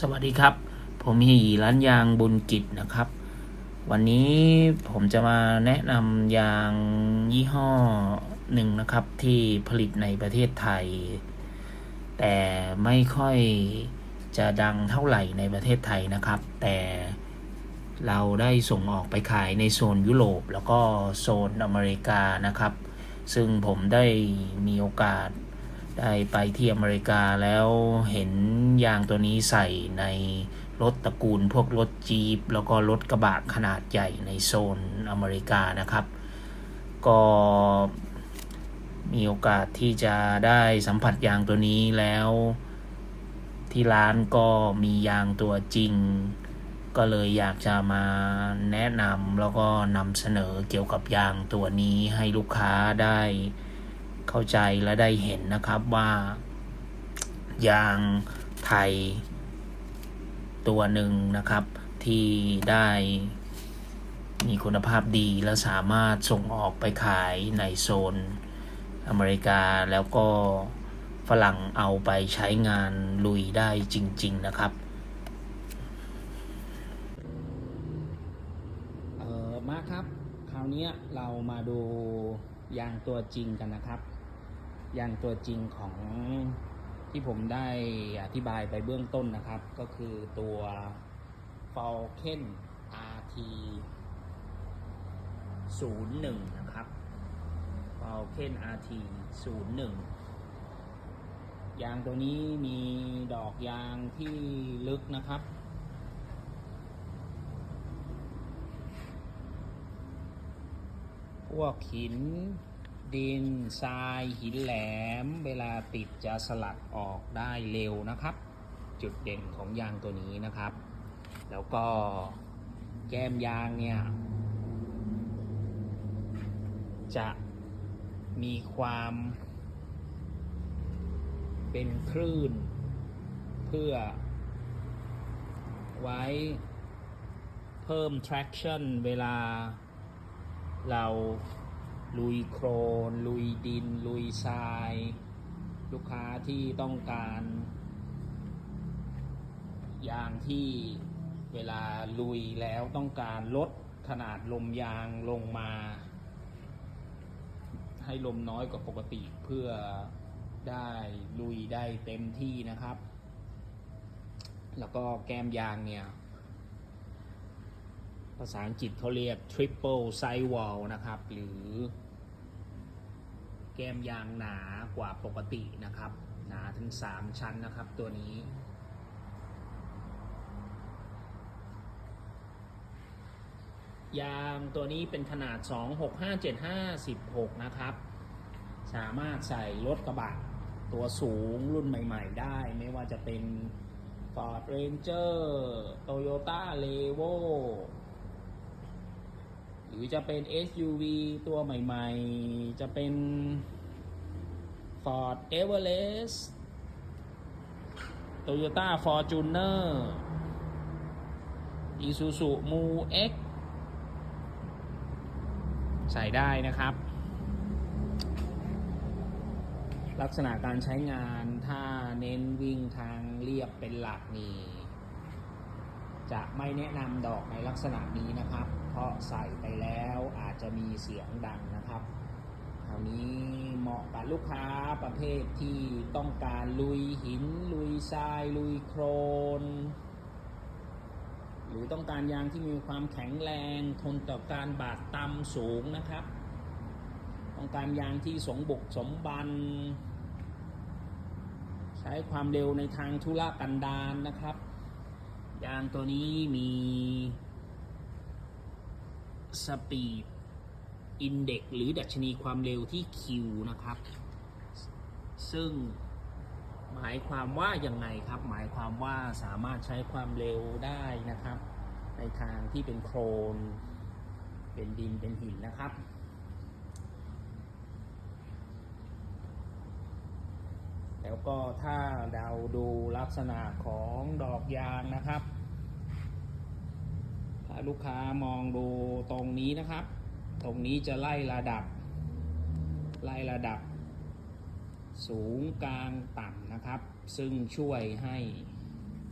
สวัสดีครับ ผมฮีร้านยางบุญกิจนะครับ วันนี้ผมจะมาแนะนำยางยี่ห้อหนึ่งนะครับ ที่ผลิตในประเทศไทย แต่ไม่ค่อยจะดังเท่าไหร่ในประเทศไทยนะครับ แต่เราได้ส่งออกไปขายในโซนยุโรป แล้วก็โซนอเมริกานะครับ ซึ่งผมได้มีโอกาสได้ไปที่อเมริกาแล้วเห็น ยางตัวนี้ใส่ในรถตระกูลพวกรถจีปแล้วก็รถกระบะขนาดใหญ่ในโซนอเมริกานะครับ ก็มีโอกาสที่จะได้สัมผัสยางตัวนี้แล้ว ที่ร้านก็มียางตัวจริง ก็เลยอยากจะมาแนะนำแล้วก็นำเสนอเกี่ยวกับยางตัวนี้ให้ลูกค้าได้เข้าใจและได้เห็นนะครับว่ายาง ไทย ตัวหนึ่งนะครับ ที่ได้มีคุณภาพดีและสามารถส่งออกไปขายในโซนอเมริกาแล้วก็ฝรั่งเอาไปใช้งานลุยได้จริง ๆ นะครับเออมาครับ คราวนี้เรามาดูยางตัวจริงกันนะครับ ยางตัวจริงของ ที่ผมได้อธิบายไปเบื้องต้นนะครับ ก็คือตัว Falcon RT 01 นะครับ Falcon RT 01 ยางตัวนี้มีดอกยางที่ลึกนะครับ พวกหิน ดินทรายหินแหลม เวลาติดจะสลัดออกได้เร็วนะครับ จุดเด่นของยางตัวนี้นะครับ แล้วก็แก้มยางเนี่ย จะมีความเป็นคลื่น เพื่อไว้เพิ่ม traction เวลาเรา ลุยโครน ลุยดิน ลุยทราย ลูกค้าที่ต้องการยางที่เวลาลุยแล้วต้องการลดขนาดลมยางลงมา ให้ลมน้อยกว่าปกติเพื่อได้ลุยได้เต็มที่นะครับ แล้วก็แก้มยางเนี่ยาษาอังกฤษเขาเรียก triple sidewall นะครับ หรือแก้มยางหนากว่าปกตินะครับ หนาถึง 3 ชั้นนะครับตัวนี้ยางตัวนี้เป็นขนาด 265756 นะครับ สามารถใส่รถกระบะตัวสูงรุ่นใหม่ ๆ ได้ ไม่ว่าจะเป็น Ford Ranger Toyota Levo หรือจะเป็น SUV ตัวใหม่ๆ จะเป็น Ford Everest Toyota Fortuner Isuzu Mu X ใส่ได้นะครับ ลักษณะการใช้งานถ้าเน้นวิ่งทางเรียบเป็นหลักนี่จะไม่แนะนำดอกในลักษณะนี้นะครับ เพราะใส่ไปแล้วอาจจะมีเสียงดังนะครับคราวนี้เหมาะกับลูกค้าประเภทที่ต้องการลุยหิน ลุยทราย ลุยโครน หรือต้องการยางที่มีความแข็งแรงทนต่อการบาดตำสูงนะครับ ต้องการยางที่สมบุกสมบัน ใช้ความเร็วในทางธุรกันดารนนะครับ ยางตัวนี้มี สปีดอินเด็กหรือดัชนีความเร็วที่คิวนะครับ ซึ่งหมายความว่าอย่างไงครับ หมายความว่าสามารถใช้ความเร็วได้นะครับ ในทางที่เป็นโครน เป็นดินเป็นหินนะครับ แล้วก็ถ้าเราดูลักษณะของดอกยางนะครับ ถ้าลูกค้ามองดูตรงนี้นะครับ ตรงนี้จะไล่ระดับ ไล่ระดับ สูงกลางต่ำนะครับ ซึ่งช่วยให้